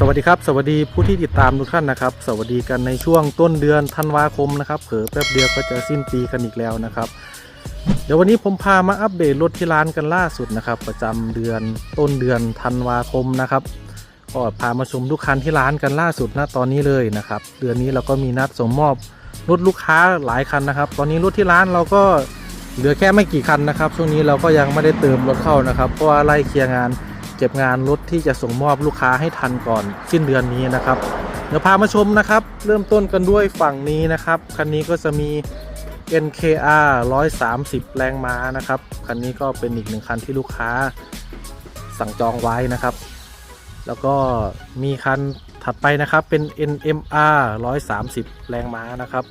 สวัสดีครับ สวัสดีผู้ที่ติดตามทุกท่านนะครับ สวัสดีกันในช่วงต้นเดือนธันวาคมนะครับเผลอแป๊บเดียวก็จะสิ้นปีกันอีกแล้วนะครับ เดี๋ยววันนี้ผมพามาอัปเดตรถที่ร้านกันล่าสุดนะครับ ประจำเดือนต้นเดือนธันวาคมนะครับก็พามาชมทุกคันที่ร้านกันล่าสุดณตอนนี้เลยนะครับ เดือนนี้เราก็มีนัดส่งมอบรถลูกค้าหลายคันนะครับ ตอนนี้รถที่ร้านเราก็เหลือแค่ไม่กี่คันนะครับ ช่วงนี้เราก็ยังไม่ได้เติมรถเข้านะครับเพราะว่าไล่เคลียร์งาน เก็บงานรถที่จะส่งมอบลูกค้าให้ทันก่อนสิ้นเดือนนี้นะครับ เดี๋ยวพามาชมนะครับ เริ่มต้นกันด้วยฝั่งนี้นะครับ คันนี้ก็จะมี NKR 130 แรงม้านะครับ คันนี้ก็เป็นอีกหนึ่งคันที่ลูกค้าสั่งจองไว้นะครับ แล้วก็มีคันถัดไปนะครับเป็น NMR 130 แรงม้านะครับ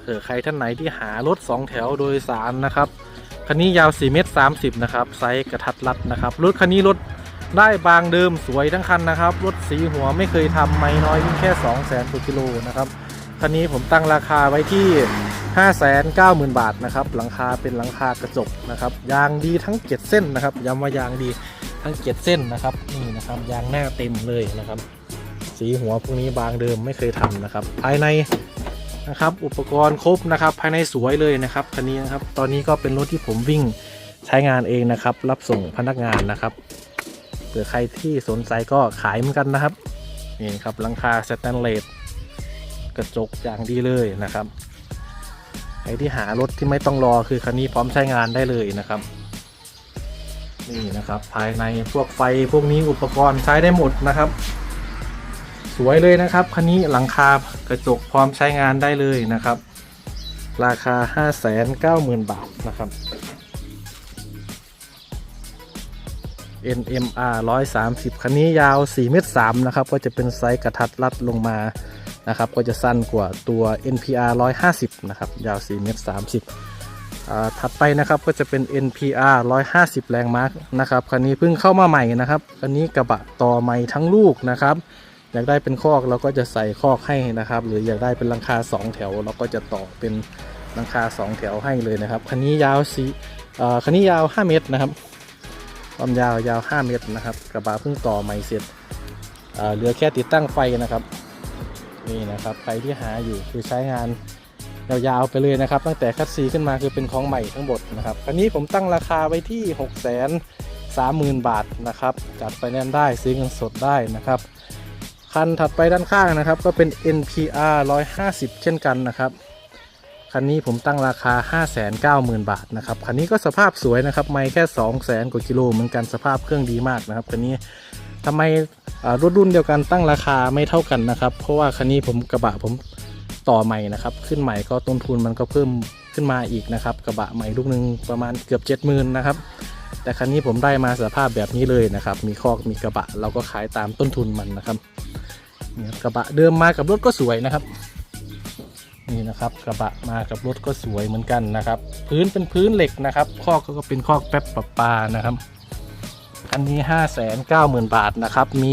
เผื่อใครท่านไหนที่หารถ 2 แถวโดยสารนะครับคันนี้ยาว 4 เมตร 30 นะครับ ไซส์กระทัดรัดนะครับ รถคันนี้รถ ได้บางเดิมสวยทั้งคันนะครับ รถสีหัวไม่เคยทำไม่น้อยยิ่งแค่ 2 0 0 0 0 0กิโลนะครับคันนี้ผมตั้งราคาไว้ที่ 590,000 บาทนะครับหลังคาเป็นหลังคากระจกนะครับยางดีทั้ง 7 เส้นนะครับย้ำว่ายางดีทั้ง 7 เส้นนะครับนี่นะครับยางหน้าเต็มเลยนะครับ สีหัวพวกนี้บางเดิมไม่เคยทำนะครับ ภายในนะครับอุปกรณ์ครบนะครับภายในสวยเลยนะครับคันนี้นะครับตอนนี้ก็เป็นรถที่ผมวิ่งใช้งานเองนะครับ รับส่งพนักงานนะครับ ผื่อใครที่สนใจก็ขายเหมือนกันนะครับนี่ครับหลังคาสแตนเลสกระจกอย่างดีเลยนะครับใครที่หารถที่ไม่ต้องรอคือคันนี้พร้อมใช้งานได้เลยนะครับ นี่นะครับภายในพวกไฟพวกนี้อุปกรณ์ใช้ได้หมดนะครับ สวยเลยนะครับคันนี้หลังคากระจกพร้อมใช้งานได้เลยนะครับ ราคา 590,000 บาทนะครับ NMR 130 คันนี้ยาว4เมตร3นะครับ ก็จะเป็นไซส์กระทัดรัดลงมานะครับ ก็จะสั้นกว่าตัว NPR 150 นะครับ ยาว4เมตร30 ถัดไปนะครับก็จะเป็น NPR 150 แรงม้านะครับ คันนี้เพิ่งเข้ามาใหม่นะครับ คันนี้กระบะต่อใหม่ทั้งลูกนะครับ อยากได้เป็นคอกเราก็จะใส่คอกให้นะครับ หรืออยากได้เป็นลังคา 2 แถว เราก็จะต่อเป็นลังคา 2 แถวให้เลยนะครับ คันนี้ยาวสี่คันนี้ยาว 5 เมตรนะครับ ความยาวยาว 5 เมตรนะครับ กระบะเพิ่งต่อใหม่เสร็จเเหลือแค่ติดตั้งไฟนะครับ นี่นะครับใครที่หาอยู่คือใช้งานยาวๆไปเลยนะครับ ตั้งแต่คัดซีขึ้นมาคือเป็นของใหม่ทั้งหมดนะครับคันนี้ผมตั้งราคาไว้ที่6 3 0 0 0 0 บาทนะครับจัดไปแน่นได้ซื้อเงินสดได้นะครับคันถัดไปด้านข้างนะครับ ก็เป็น NPR 150 เช่นกันนะครับ คันนี้ผมตั้งราคา 590,000 บาทนะครับ คันนี้ก็สภาพสวยนะครับ ไม่แค่ 200,000 กว่ากิโลเหมือนกันสภาพเครื่องดีมากนะครับ คันนี้ทำไมอ่ารถรุ่นเดียวกันตั้งราคาไม่เท่ากันนะครับ เพราะว่าคันนี้ผมกระบะผมต่อใหม่นะครับ ขึ้นใหม่ก็ต้นทุนมันก็เพิ่มขึ้นมาอีกนะครับ กระบะใหม่ลูกหนึ่งประมาณเกือบ 70,000นะครับแต่คันนี้ผมได้มาสภาพแบบนี้เลยนะครับ มีคอกมีกระบะเราก็ขายตามต้นทุนมันนะครับกระบะเดิมมากับรถก็สวยนะครับ นี่นะครับกระบะมากับรถก็สวยเหมือนกันนะครับ พื้นเป็นพื้นเหล็กนะครับ คอกก็เป็นคอกแป๊บปะปานะครับคันนี้ 5 9 0 0 0 0 บาทนะครับ มี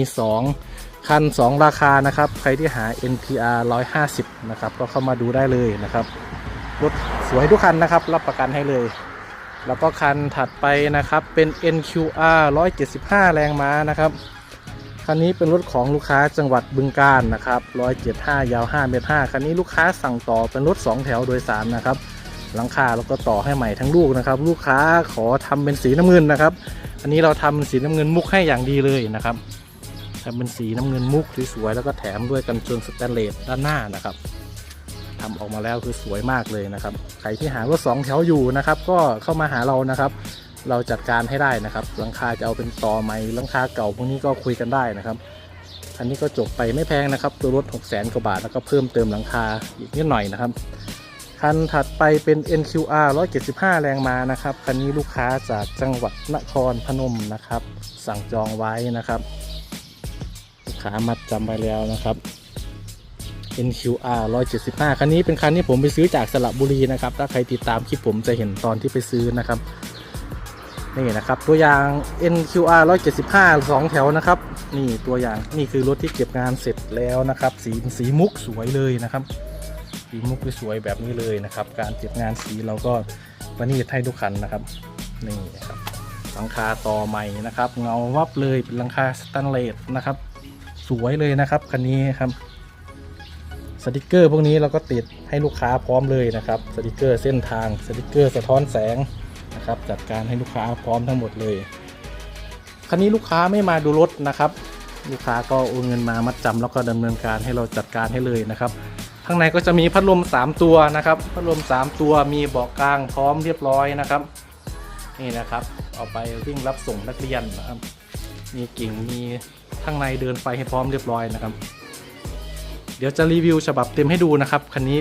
2 คัน 2 ราคานะครับ ใครที่หา NPR 150 นะครับ ก็เข้ามาดูได้เลยนะครับ รถสวยทุกคันนะครับ รับประกันให้เลย แล้วก็คันถัดไปนะครับ เป็น NQR 175 แรงม้านะครับ คันนี้เป็นรถของลูกค้าจังหวัดบึงกาฬนะครับ175 ยาว5เมตร5คันนี้ลูกค้าสั่งต่อเป็นรถ 2 แถวโดยสารนะครับ หลังคาเราก็ต่อให้ใหม่ทั้งลูกนะครับ ลูกค้าขอทำเป็นสีน้ำเงินนะครับ อันนี้เราทำเป็นสีน้ำเงินมุกให้อย่างดีเลยนะครับทำเป็นสีน้ำเงินมุกสวยๆแล้วก็แถมด้วยกันชนสแตนเลสด้านหน้านะครับทำออกมาแล้วคือสวยมากเลยนะครับ ใครที่หารถ2แถวอยู่นะครับ ก็เข้ามาหาเรานะครับ เราจัดการให้ได้นะครับ หลังคาจะเอาเป็นต่อไหมหลังคาเก่าพวกนี้ก็คุยกันได้นะครับ อันนี้ก็จบไปไม่แพงนะครับ ตัวรถ6 0 0 0 0กว่าบาทแล้วก็เพิ่มเติมหลังคาอีกนิดหน่อยนะครับคันถัดไปเป็น NQR 175 แรงมานะครับ คันนี้ลูกค้าจากจังหวัดนครพนมนะครับ สั่งจองไว้นะครับ ลูกค้ามัดจำไปแล้วนะครับ NQR 175 คันนี้เป็นคันที่ผมไปซื้อจากสระบุรีนะครับ ถ้าใครติดตามคลิปผมจะเห็นตอนที่ไปซื้อนะครับ นี่นะครับ ตัวอย่าง NQR 175 2 แถวนะครับ นี่ตัวอย่างนี่คือรถที่เก็บงานเสร็จแล้วนะครับ สีสีมุกสวยเลยนะครับสีมุกสวยแบบนี้เลยนะครับ การเก็บงานสีเราก็ประณีตให้ทุกคันนะครับนี่นะครับหลังคาต่อใหม่นะครับ เงาวับเลยเป็นหลังคาสแตนเลสนะครับ สวยเลยนะครับคันนี้ครับสติกเกอร์พวกนี้เราก็ติดให้ลูกค้าพร้อมเลยนะครับสติกเกอร์เส้นทางสติกเกอร์สะท้อนแสง นะครับ จัดการให้ลูกค้าพร้อมทั้งหมดเลยคันนี้ลูกค้าไม่มาดูรถนะครับ ลูกค้าก็โอนเงินมามัดจำแล้วก็ดำเนินการให้เราจัดการให้เลยนะครับข้างในก็จะมีพัดลม 3 ตัวนะครับ พัดลม 3 ตัวมีเบาะกลางพร้อมเรียบร้อยนะครับนี่นะครับ เอาไปวิ่งรับส่งนักเรียนนะครับ มีกิ่งมีข้างในเดินไฟให้พร้อมเรียบร้อยนะครับ เดี๋ยวจะรีวิวฉบับเต็มให้ดูนะครับคันนี้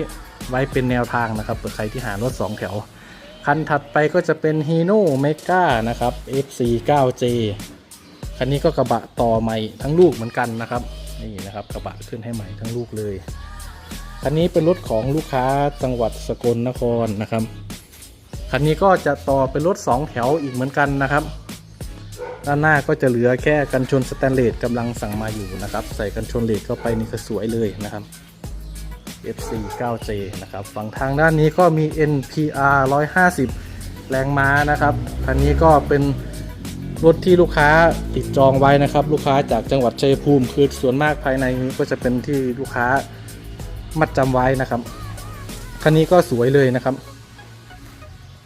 ไว้เป็นแนวทางนะครับเผื่อใครที่หารถ2แถว คันถัดไปก็จะเป็น Hino Mega นะครับ F49J คันนี้ก็กระบะต่อใหม่ทั้งลูกเหมือนกันนะครับนี่นะครับกระบะขึ้นให้ใหม่ทั้งลูกเลย คันนี้เป็นรถของลูกค้าจังหวัดสกลนครนะครับ คันนี้ก็จะต่อเป็นรถ 2 แถวอีกเหมือนกันนะครับ ด้านหน้าก็จะเหลือแค่กันชนสแตนเลสกำลังสั่งมาอยู่นะครับ ใส่กันชนเหล็กเข้าไปนี่ก็สวยเลยนะครับ FC 9J นะครับ ฝั่งทางด้านนี้ก็มี NPR 150 แรงม้านะครับคันนี้ก็เป็นรถที่ลูกค้าติดจองไว้นะครับ ลูกค้าจากจังหวัดชัยภูมิ คือส่วนมากภายในนี้ก็จะเป็นที่ลูกค้ามัดจำไว้นะครับ คันนี้ก็สวยเลยนะครับ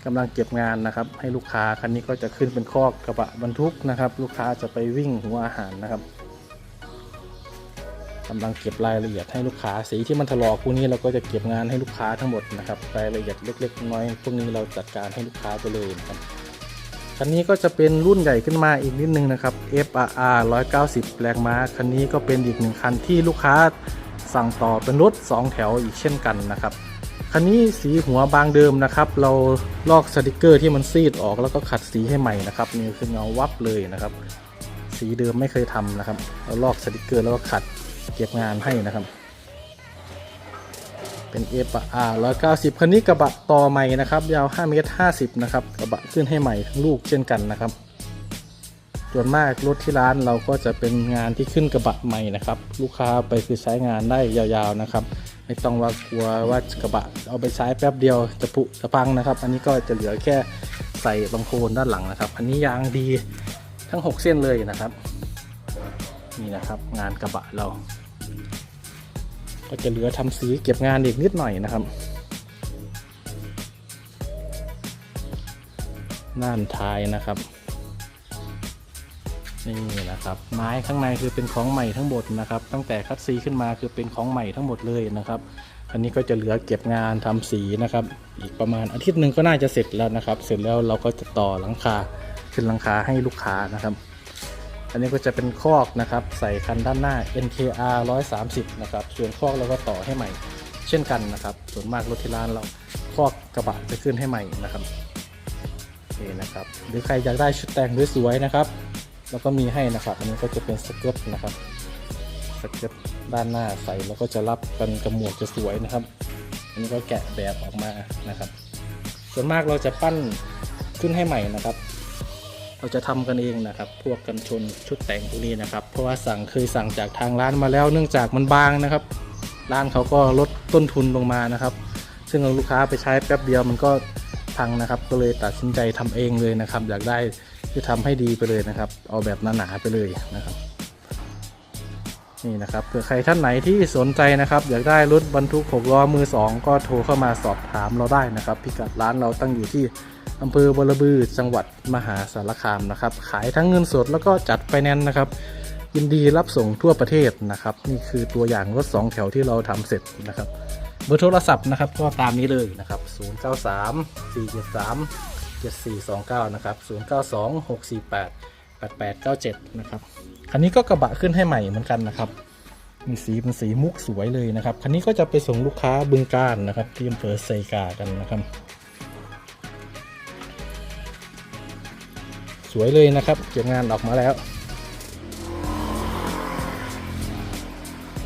กำลังเก็บงานนะครับ ให้ลูกค้าคันนี้ก็จะขึ้นเป็นคอกกระบะบรรทุกนะครับ ลูกค้าจะไปวิ่งหัวอาหารนะครับ กำลังเก็บรายละเอียดให้ลูกค้าสีที่มันถลอกพวกนี้เราก็จะเก็บงานให้ลูกค้าทั้งหมดนะครับรายละเอียดเล็ก ๆ น้อยพวกนี้เราจัดการให้ลูกค้าไปเลยนะครับคันนี้ก็จะเป็นรุ่นใหญ่ขึ้นมาอีกนิดนึงนะครับ FRR 190 แรงม้าคันนี้ก็เป็นอีกหนึ่งคันที่ลูกค้าสั่งต่อเป็นรถ 2 แถวอีกเช่นกันนะครับคันนี้สีหัวบางเดิมนะครับ เราลอกสติกเกอร์ที่มันซีดออกแล้วก็ขัดสีให้ใหม่นะครับนี่คือเงาวับเลยนะครับ สีเดิมไม่เคยทำนะครับเราลอกสติกเกอร์แล้วก็ขัด เก็บงานให้นะครับ เป็น f r 190คันนี้กระบะต่อใหม่นะครับ ยาว5เมตร50นะครับ กระบะขึ้นให้ใหม่ทั้งลูกเช่นกันนะครับ ส่วนมากรถที่ร้านเราก็จะเป็นงานที่ขึ้นกระบะใหม่นะครับ ลูกค้าไปคือใช้งานได้ยาวๆนะครับ ไม่ต้องว่ากลัวว่ากระบะเอาไปใช้แป๊บเดียวจะผุจะพังนะครับ อันนี้ก็จะเหลือแค่ใส่บังโคลนด้านหลังนะครับ อันนี้ยางดีทั้ง 6 เส้นเลยนะครับ นี่นะครับ งานกระบะเรา ก็จะเหลือทำสีเก็บงานอีกนิดหน่อยนะครับน่านท้ายนะครับนี่นะครับไม้ข้างในคือเป็นของใหม่ทั้งหมดนะครับ ตั้งแต่คัดซีขึ้นมาคือเป็นของใหม่ทั้งหมดเลยนะครับ อันนี้ก็จะเหลือเก็บงานทำสีนะครับ อีกประมาณอาทิตย์หนึ่งก็น่าจะเสร็จแล้วนะครับ เสร็จแล้วเราก็จะต่อหลังคาขึ้นหลังคาให้ลูกค้านะครับ อันนี้ก็จะเป็นคอกนะครับ ใส่คันด้านหน้า NKR 130 นะครับ ส่วนคอกเราก็ต่อให้ใหม่ เช่นกันนะครับ ส่วนมากรถที่ร้านเราคอกกระบะจะขึ้นให้ใหม่นะครับโอเคนะครับ หรือใครอยากได้ชุดแต่งสวยๆนะครับ แล้วก็มีให้นะครับ อันนี้ก็จะเป็นสเกิร์ตนะครับ สเกิร์ตด้านหน้าใส่แล้วก็จะรับกันกระหมวกจะสวยนะครับ อันนี้ก็แกะแบบออกมานะครับ ส่วนมากเราจะปั้นขึ้นให้ใหม่นะครับ เราจะทำกันเองนะครับ พวกกันชนชุดแต่งพวกนี้นะครับ เพราะว่าสั่งเคยสั่งจากทางร้านมาแล้วเนื่องจากมันบางนะครับ ร้านเขาก็ลดต้นทุนลงมานะครับ ซึ่งเอาลูกค้าไปใช้แป๊บเดียวมันก็พังนะครับ ก็เลยตัดสินใจทำเองเลยนะครับ อยากได้ที่ทำให้ดีไปเลยนะครับ เอาแบบหนาๆไปเลยนะครับนี่นะครับเผื่อใครท่านไหนที่สนใจนะครับ อยากได้รถบรรทุก6ล้อมือ 2 ก็โทรเข้ามาสอบถามเราได้นะครับ พิกัดร้านเราตั้งอยู่ที่ อำเภอบรบือจังหวัดมหาสารคามนะครับ ขายทั้งเงินสดแล้วก็จัดไฟแนนซ์นะครับ ยินดีรับส่งทั่วประเทศนะครับ นี่คือตัวอย่างรถ 2 แถวที่เราทำเสร็จนะครับ เบอร์โทรศัพท์นะครับก็ตามนี้เลยนะครับ 093 473 7429 นะครับ 092 648 8897 นะครับ คันนี้ก็กระบะขึ้นให้ใหม่เหมือนกันนะครับ มีสีเป็นสีมุกสวยเลยนะครับ คันนี้ก็จะไปส่งลูกค้าบึงการนะครับ ที่อำเภอไซกากันนะครับ สวยเลยนะครับ เก็บงานออกมาแล้ว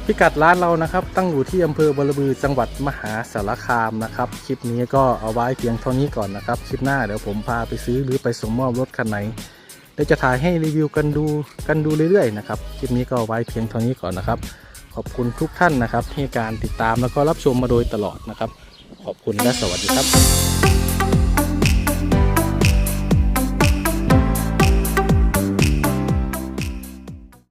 พิกัดร้านเรานะครับ ตั้งอยู่ที่อำเภอบรบือจังหวัดมหาสารคามนะครับ คลิปนี้ก็เอาไว้เพียงเท่านี้ก่อนนะครับ คลิปหน้าเดี๋ยวผมพาไปซื้อหรือไปส่งมอบรถคันไหนเดี๋ยวจะถ่ายให้รีวิวกันดูกันดูเรื่อยๆนะครับ คลิปนี้ก็เอาไว้เพียงเท่านี้ก่อนนะครับ ขอบคุณทุกท่านนะครับที่การติดตามแล้วก็รับชมมาโดยตลอดนะครับ ขอบคุณและสวัสดีครับ